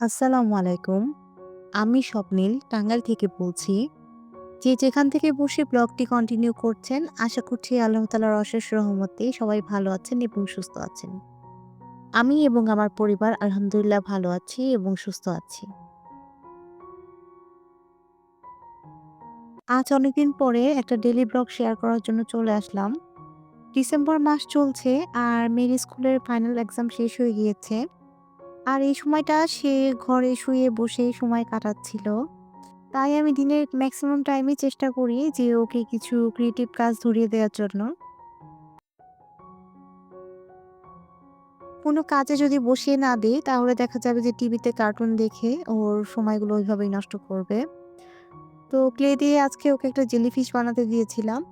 আসসালামু আলাইকুম। আমি স্বপ্নিল টাঙ্গাইল থেকে বলছি। যে যেখান থেকে বসে ব্লগটি কন্টিনিউ করছেন, আশা করছি আল্লাহ তালার অশেষ রহমতে সবাই ভালো আছেন এবং সুস্থ আছেন। আমি এবং আমার পরিবার আলহামদুলিল্লাহ ভালো আছি এবং সুস্থ আছি। আজ অনেকদিন পরে একটা ডেলি ব্লগ শেয়ার করার জন্য চলে আসলাম। ডিসেম্বর মাস চলছে আর মেয়ের স্কুলের ফাইনাল এক্সাম শেষ হয়ে গিয়েছে। আর এই সময়টা সে ঘরে শুয়ে বসে সময় কাটাচ্ছিল। তাই আমি দিনের ম্যাক্সিমাম টাইমই চেষ্টা করি যে ওকে কিছু ক্রিয়েটিভ কাজ ধরিয়ে দেওয়ার জন্য। কোনো কাজে যদি বসিয়ে না দেই, তাহলে দেখা যাবে যে টিভিতে কার্টুন দেখে ওর সময়গুলো ওইভাবেই নষ্ট করবে। তো ক্লে দিয়ে আজকে ওকে একটা জেলিফিশ বানাতে দিয়েছিলাম।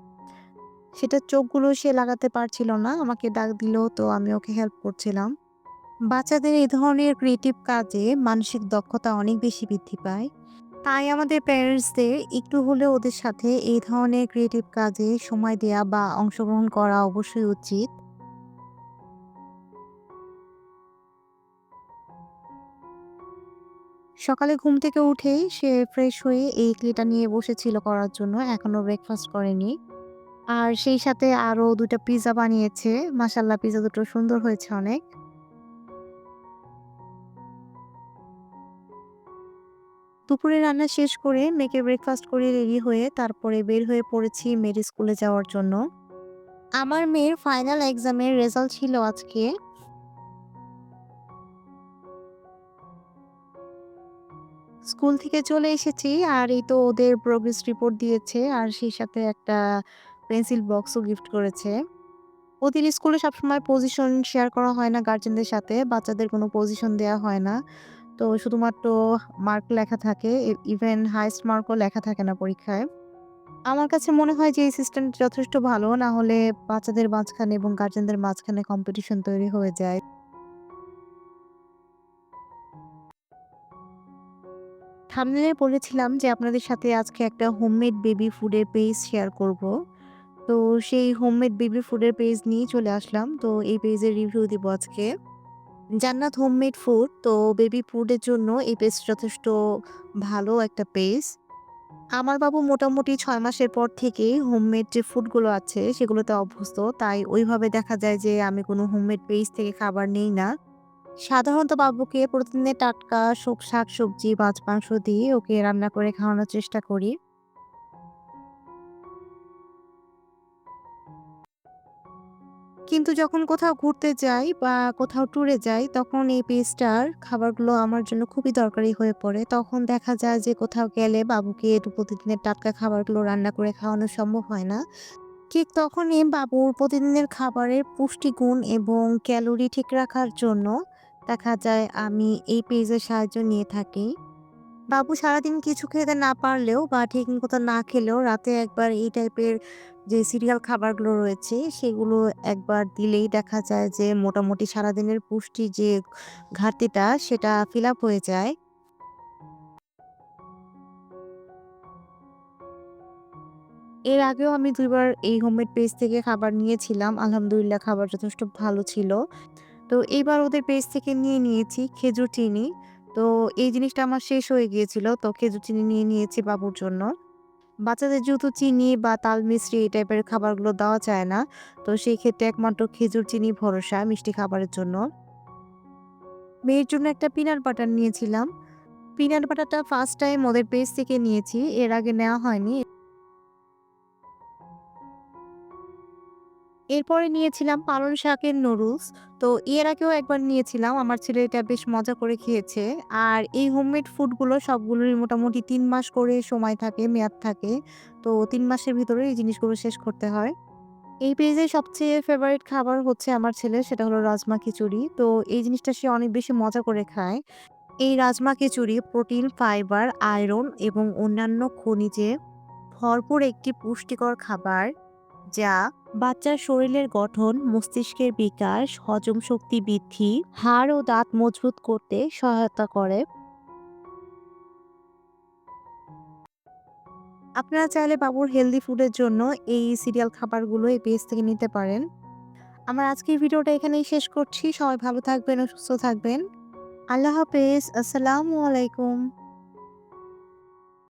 সেটার চোখগুলো সে লাগাতে পারছিল না। আমাকে ডাক দিল, তো আমি ওকে হেল্প করছিলাম। বাচ্চাদের এই ধরনের ক্রিয়েটিভ কাজে মানসিক দক্ষতা অনেক বেশি বৃদ্ধি পায়। তাই আমাদের প্যারেন্টসদের একটু হলেও ওদের সাথে এই ধরনের ক্রিয়েটিভ কাজে সময় দেয়া বা অংশগ্রহণ করা অবশ্যই উচিত। সকালে ঘুম থেকে উঠেই সে ফ্রেশ হয়ে এই ক্লেটা নিয়ে বসেছিল করার জন্য। এখনও ব্রেকফাস্ট করেনি। আর সেই সাথে আরও ২ টা পিজ্জা বানিয়েছে। মাশাআল্লাহ পিজ্জা দুটো সুন্দর হয়েছে অনেক। দুপুরে রান্না শেষ করে মেয়েকে ব্রেকফাস্ট করে রেডি হয়ে তারপরে বের হয়ে পড়েছি মেয়ের স্কুলে যাওয়ার জন্য। আমার মেয়ের ফাইনাল এক্সামের রেজাল্ট ছিল আজকে। স্কুল থেকে চলে এসেছি আর এই তো ওদের প্রোগ্রেস রিপোর্ট দিয়েছে আর সেই সাথে একটা পেন্সিল বক্সও গিফট করেছে। ওদের স্কুলে সবসময় পজিশন শেয়ার করা হয় না গার্জেনদের সাথে। বাচ্চাদের কোনো পজিশন দেয়া হয় না। তো শুধুমাত্র মার্ক লেখা থাকে। ইভেন হাইস্ট মার্কও লেখা থাকে না পরীক্ষায়। আমার কাছে মনে হয় যে এই সিস্টেমটা যথেষ্ট ভালো। না হলে বাচ্চাদের মাঝখানে এবং গার্জেনদের মাঝখানে কম্পিটিশন তৈরি হয়ে যায়। থাম্বনেইলে বলেছিলাম যে আপনাদের সাথে আজকে একটা হোমমেড বেবি ফুডের পেজ শেয়ার করব। তো সেই হোমমেড বেবি ফুডের পেজ নিয়ে চলে আসলাম। তো এই পেজের রিভিউ দিব আজকে। জান্নাত হোমমেড ফুড তো বেবি ফুডের জন্য এই পেস্ট যথেষ্ট ভালো একটা পেজ। আমার বাবু মোটামুটি ছয় মাসের পর থেকেই হোমমেড যে ফুডগুলো আছে সেগুলোতে অভ্যস্ত। তাই ওইভাবে দেখা যায় যে আমি কোনো হোমমেড পেজ থেকে খাবার নেই না। সাধারণত বাবুকে প্রতিদিনের টাটকা সব শাকসবজি, মাছ-মাংস দিয়ে ওকে রান্না করে খাওয়ানোর চেষ্টা করি। কিন্তু যখন কোথাও ঘুরতে যাই বা কোথাও ট্যুরে যাই, তখন এই পেজটার খাবারগুলো আমার জন্য খুবই দরকারি হয়ে পড়ে। তখন দেখা যায় যে কোথাও গেলে বাবুকে একটু প্রতিদিনের টাটকা খাবারগুলো রান্না করে খাওয়ানো সম্ভব হয় না। ঠিক তখনই বাবুর প্রতিদিনের খাবারের পুষ্টিগুণ এবং ক্যালোরি ঠিক রাখার জন্য দেখা যায় আমি এই পেজের সাহায্য নিয়ে থাকি। বাবু সারাদিন কিছু খেতে না পারলেও বা ঠিকমতো না খেলেও রাতে একবার এই টাইপের যে সিরিয়াল খাবারগুলো রয়েছে, সেগুলো একবার দিলেই দেখা যায় যে মোটামুটি সারাদিনের পুষ্টির যে ঘাটতিটা সেটা ফিল আপ হয়ে যায়। এর আগেও আমি দুইবার এই হোমমেড পেজ থেকে খাবার নিয়েছিলাম। আলহামদুলিল্লাহ খাবার যথেষ্ট ভালো ছিল। তো এইবার ওদের পেজ থেকে নিয়ে নিয়েছি, খেজুর চিনি। তো এই জিনিসটা আমার শেষ হয়ে গিয়েছিল। তো খেজুর চিনি নিয়ে নিয়েছি বাবুর জন্য। বাচ্চাদের যেহেতু চিনি বা তাল মিশ্রি এই টাইপের খাবারগুলো দেওয়া যায় না। তো সেই ক্ষেত্রে একমাত্র খেজুর চিনি, ভরসা, মিষ্টি খাবারের জন্য। মেয়ের জন্য একটা পিনাট বাটার নিয়েছিলাম। পিনাট বাটারটা ফার্স্ট টাইম ওদের পেজ থেকে নিয়েছি। এর আগে নেওয়া হয়নি। এরপরে নিয়েছিলাম পালং শাকের নুডলস। তো এর আগেও একবার নিয়েছিলাম। আমার ছেলে এটা বেশ মজা করে খেয়েছে। আর এই হোমমেড ফুডগুলো সবগুলোরই মোটামুটি তিন মাস করে সময় থাকে, মেয়াদ থাকে। তো তিন মাসের ভিতরে এই জিনিসগুলো শেষ করতে হয়। এই পেজে সবচেয়ে ফেভারিট খাবার হচ্ছে আমার ছেলে সেটা হলো রাজমা খিচুড়ি। তো এই জিনিসটা সে অনেক বেশি মজা করে খায়। এই rajma khichdi protein, fibre, iron এবং অন্যান্য খনিজে ভরপুর একটি পুষ্টিকর খাবার যা বাচ্চার শরীরের গঠন, মস্তিষ্কের বিকাশ, হজম শক্তি বৃদ্ধি, হাড় ও দাঁত মজবুত করতে সহায়তা করে। আপনারা চাইলে বাবুর হেলদি ফুডের জন্য এই সিরিয়াল খাবারগুলো এই পেজ থেকে নিতে পারেন। আমার আজকের ভিডিওটা এখানেই শেষ করছি। সবাই ভালো থাকবেন ও সুস্থ থাকবেন। আল্লাহ হাফেজ। আসসালামু আলাইকুম।